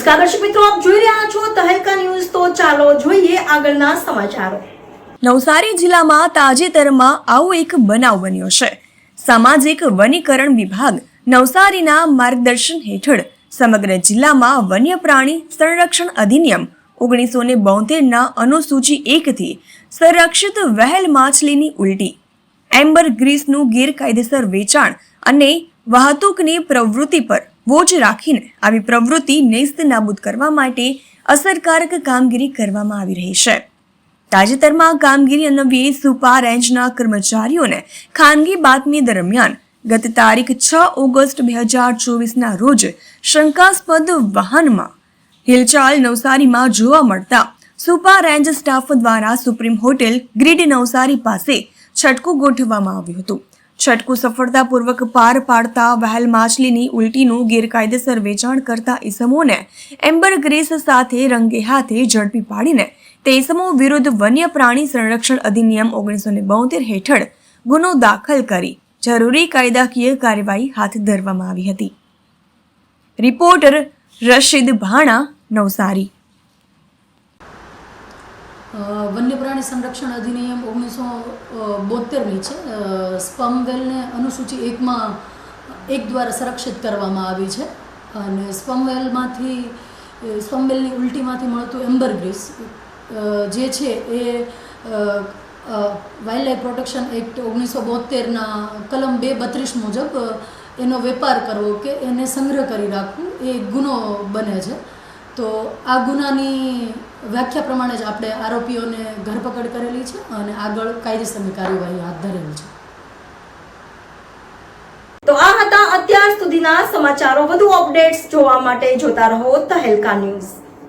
નમસ્કાર દર્શક મિત્રો, આપ જોઈ રહ્યા છો તહેલકા ન્યૂઝ. તો ચાલો જોઈએ આગળના સમાચારો. નવસારી જિલ્લામાં તાજેતરમાં આવો એક બનાવ બન્યો છે. સામાજિક વનીકરણ વિભાગ નવસારીના માર્ગદર્શન હેઠળ સમગ્ર જિલ્લામાં વન્ય પ્રાણી સંરક્ષણ અધિનિયમ ઓગણીસો ને બોતેરના અનુસૂચિ એકથી સંરક્ષિત વહેલ માછલીની ઉલટી, એમ્બર ગ્રીસનું ગેરકાયદેસર વેચાણ અને વાહતુકની પ્રવૃત્તિ પર વોચ રાખીને આવી પ્રવૃત્તિ નેસ્ત નાબૂદ કરવા માટે અસરકારક કામગીરી કરવામાં આવી રહી છે. તાજેતરમાં કામગીરી અન્વયે સુપા રેન્જના કર્મચારીઓને ખાનગી બાતમી દરમિયાન ગત તારીખ છ ઓગસ્ટ બે હજાર ચોવીસના રોજ શંકાસ્પદ વાહનમાં હિલચાલ નવસારીમાં જોવા મળતા સુપા રેન્જ સ્ટાફ દ્વારા સુપ્રીમ હોટેલ ગ્રીડ નવસારી પાસે છટકું ગોઠવવામાં આવ્યું હતું. છટકું સફળતાપૂર્વક પાર પાડતા વહેલ માછલીની ઉલટીનું ગેરકાયદેસર વેચાણ કરતા ઇસમોને એમ્બર ગ્રેસ સાથે રંગે હાથે ઝડપી પાડીને તે ઇસમો વિરુદ્ધ વન્ય પ્રાણી સંરક્ષણ અધિનિયમ ઓગણીસો ને બોતેર હેઠળ ગુનો દાખલ કરી જરૂરી કાયદાકીય કાર્યવાહી હાથ ધરવામાં આવી હતી. રિપોર્ટર રશીદ ભાણા નવસારી. વન્ય પ્રાણી સંરક્ષણ અધિનિયમ ઓગણીસો બોતેરની છે. સ્પમવેલને અનુસૂચિ એકમાં એક દ્વારા સંરક્ષિત કરવામાં આવી છે. અને સ્પમ વેલમાંથી અ, સ્પમ વેલની ઉલટીમાંથી મળતું એમ્બરગ્રીસ જે છે એ વાઇલ્ડ લાઇફ પ્રોટેક્શન એક્ટ ઓગણીસો બોતેરના કલમ બે બત્રીસ મુજબ એનો વેપાર કરવો કે એને સંગ્રહ કરી રાખવું એ ગુનો બને છે. તો આ ગુનાની વ્યાખ્યા પ્રમાણે જ આપણે આરોપીઓને ધરપકડ કરેલી છે અને આગળ કાયદેસરની કાર્યવાહી હાથ ધરેલી છે. તો આ હતા અત્યાર સુધીના સમાચારો. વધુ અપડેટ્સ જોવા માટે જોતા રહો તહેલકા ન્યૂઝ.